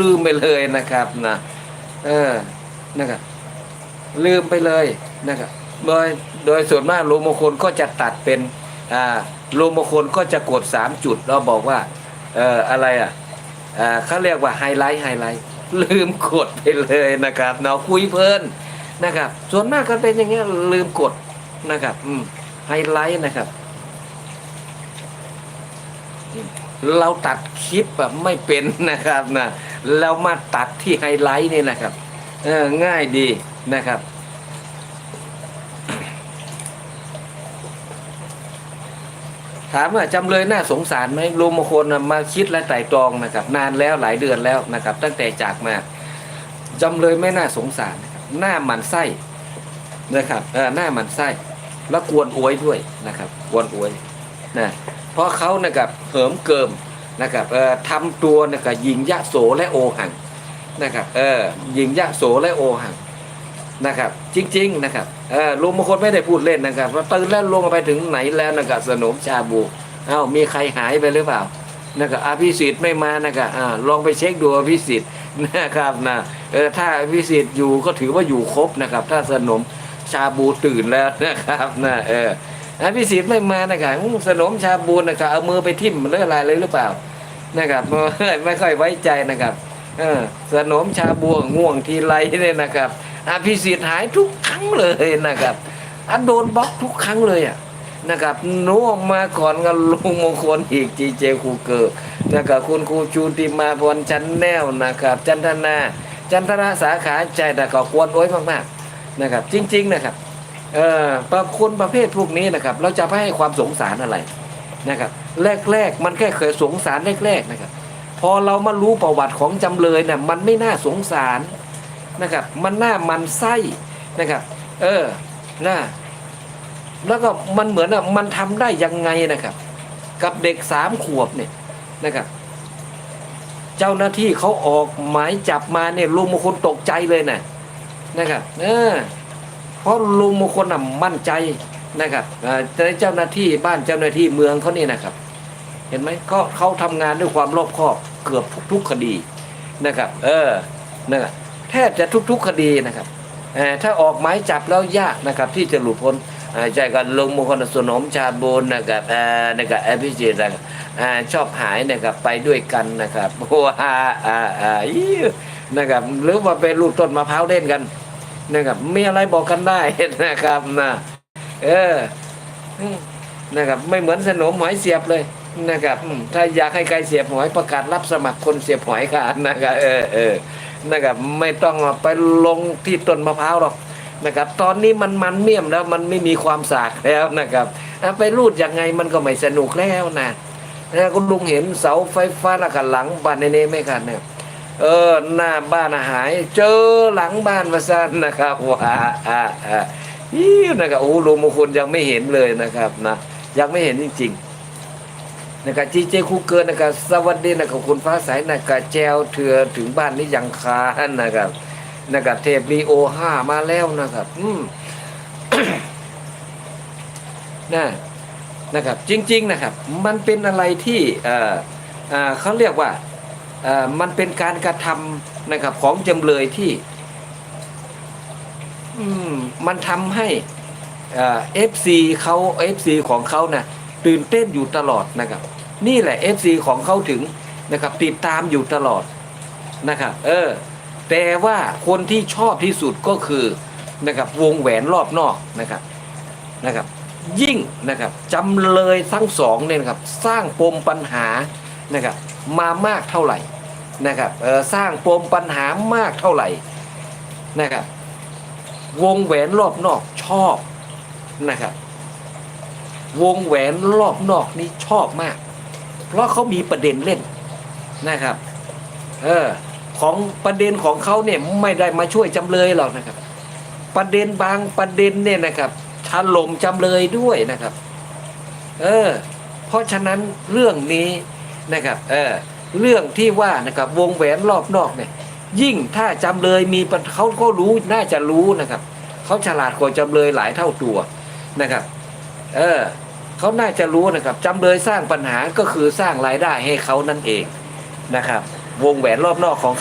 ลืมไปเลยนะครับนะเออนะครับลืมไปเลยนะครับโดยโดยส่วนมากรูมคลก็จะตัดเป็นอ่ารูมคลก็จะกดสามจุดแล้วบอกว่าเอ่ออะไรอะอ่าเขาเรียกว่าไฮไลท์ไฮไลท์ลืมกดไปเลยนะครับเนาะคุยเพลินนะครับ ส่วนมากก็เป็นอย่างเงี้ยลืมกดนะครับอืมไฮไลท์นะครับ เราตัดคลิปแบบไม่เป็นนะครับนะ เรามาตัดที่ไฮไลท์นี่นะครับเออง่ายดีนะครับ ถามว่าจำเลยน่าสงสารไหมลุงมงคลน่ะมาคิดและไตร่ตรองนะครับ นานแล้วหลายเดือนแล้วนะครับ ตั้งแต่จากมาจำเลยไม่น่าสงสารหน้าหมันไส้นะครับเออหน้าหมันไส้แล้วกวนอวยด้วยนะครับ กวนอวยนะเพราะเขานะครับเหิมเกิม นะครับเออทำตัวนะครับยิงยะโสและโอหังนะครับเออยิงยะโสและโอหังนะครับจริงๆนะครับเออลุงมงคลไม่ได้พูดเล่นนะครับว่าตื่นแล้วลงไปถึงไหนแล้วนะครับสนมชาบูเอ้ามีใครหายไปหรือเปล่านะครับอภิสิทธิ์ไม่มานะครับอ่าลองไปเช็คดูอภิสิทธิ์นะครับนะเออถ้าอภิสิทธิ์อยู่ก็ถือว่าอยู่ครบนะครับ ถ้าสนมชาบูตื่นแล้วนะครับนะเออ อภิสิทธิ์ไม่มานะครับสนมชาบูนะครับเอามือไปทิ่มมันเรื่ออะไรเลยหรือเปล่านะครับไม่ค่อยไว้ใจนะครับเออสนมชาบูง่วงทีไรเนี่ยนะครับอภิสิทธิ์หายทุกครั้งเลยนะครับอันโดนบล็อกทุกครั้งเลยอะนะครับนูออกมาก่อนกับลุงมงคลอีกจีเจคูเกอร์นะครับคุณครูชูติมาพรจันแนวนะครับ จันทนา จันทนาสาขาใจแต่ก็ควรโอ้ยมากๆนะครับ จริง ๆ นะครับ เอ่อประคนประเภทพวกนี้นะครับ เราจะไม่ให้ความสงสารอะไรนะครับ แรกๆ มันแค่เคยสงสารแรกๆนะครับ พอเรามารู้ประวัติของจำเลยเนี่ยมันไม่น่าสงสารนะครับ มันน่ามันไส้นะครับ เออน่าแล้วก็มันเหมือนอะมันทำได้ยังไงนะครับ กับเด็กสามขวบเนี่ยนะครับ เจ้าหน้าที่เขาออกหมายจับมาเนี่ยลุงมงคลตกใจเลยนะนะครับ เออ เพราะลุงมงคลน่ะมั่นใจนะครับอ่าเจ้าหน้าที่บ้านเจ้าหน้าที่เมืองเขานี่นะครับ เห็นไหมเขาเขาทำงานด้วยความรอบคอบเกือบทุกๆคดีนะครับ เออนะครับแทบจะทุก ๆ คดีนะครับถ้าออกหมายจับแล้วยากนะครับ ที่จะหลุดพ้นใจกันลุงมงคลสนมชาบูนนะครับนะครับแอพิจิตนะครับชอบหายนะครับไปด้วยกันนะครับโอ้อาอ่าอ่าอีวนะครับหรือว่าเป็นลูกต้นมะพร้าวเล่นกัน นะครับมีอะไรบอกกันได้นะครับนะเออนะครับไม่เหมือนสนมหอยเสียบเลยนะครับถ้าอยากให้ใครเสียบหอยประกาศรับสมัครคนเสียบหอยกันนะครับเออเออนะครับไม่ต้องไปลงที่ต้นมะพร้าวหรอกนะครับ ตอนนี้มันมันเมี่ยมแล้วมันไม่มีความสากแล้วนะครับไปรูดยังไงมันก็ไม่สนุกแล้วนะนะคุณลุงเห็นเสาไฟฟ้าล้วกันหลังบ้านในนี้ไหมครับเนี่ย เออหน้าบ้านหาย เจอหลังบ้านมาสั้นนะครับว้าอ่าอ่าอิ้วนะครับโอ้ลุงมงคลยังไม่เห็นเลยนะครับนะยังไม่เห็นจริง ๆ นะครับจีเจคูเกินนะครับสวัสดีนะครับคุณฟ้าใสนะครับแจวเถื่อถึงบ้านนี้ยังคานนะครับนะครับเทปรีโอห้ามาแล้วนะครับ อืมนะนะครับ จริง ๆ นะครับ มันเป็นอะไรที่เอ่อเอ่อเขาเรียกว่า มันเป็นการกระทำนะครับของจำเลยที่มมันทำให้เอฟซีเขาเอฟซีของเขานะตื่นเต้นอยู่ตลอดนะครับ นี่แหละเอฟซีของเขาถึงนะครับ ติดตามอยู่ตลอดนะครับ เออ แต่ว่าคนที่ชอบที่สุดก็คือนะครับวงแหวนรอบนอกนะครับนะครับ ยิ่งนะครับจำเลยทั้งสองเนี่ยนะครับ สร้างปมปัญหานะครับ มามากเท่าไหร่นะครับสร้างปมปัญหามากเท่าไหร่นะครับวงแหวนรอบนอกชอบนะครับ วงแหวนรอบนอกนี่ชอบมาก เพราะเขามีประเด็นเล่นนะครับเออของประเด็นของเขาเนี่ยไม่ได้มาช่วยจำเลยหรอกนะครับ ประเด็นบางประเด็นเนี่ยนะครับถล่มจำเลยด้วยนะครับ เออ เพราะฉะนั้นเรื่องนี้ นะครับเออเรื่องที่ว่านะครับวงแหวนรอบนอกเนี่ยยิ่งถ้าจำเลยมีเขาก็รู้น่าจะรู้นะครับเขาฉลาดกว่าจำเลยหลายเท่าตัวนะครับ เออเขาน่าจะรู้นะครับจำเลยสร้างปัญหาก็คือสร้างรายได้ให้เขานั่นเองนะครับ วงแหวนรอบนอกของ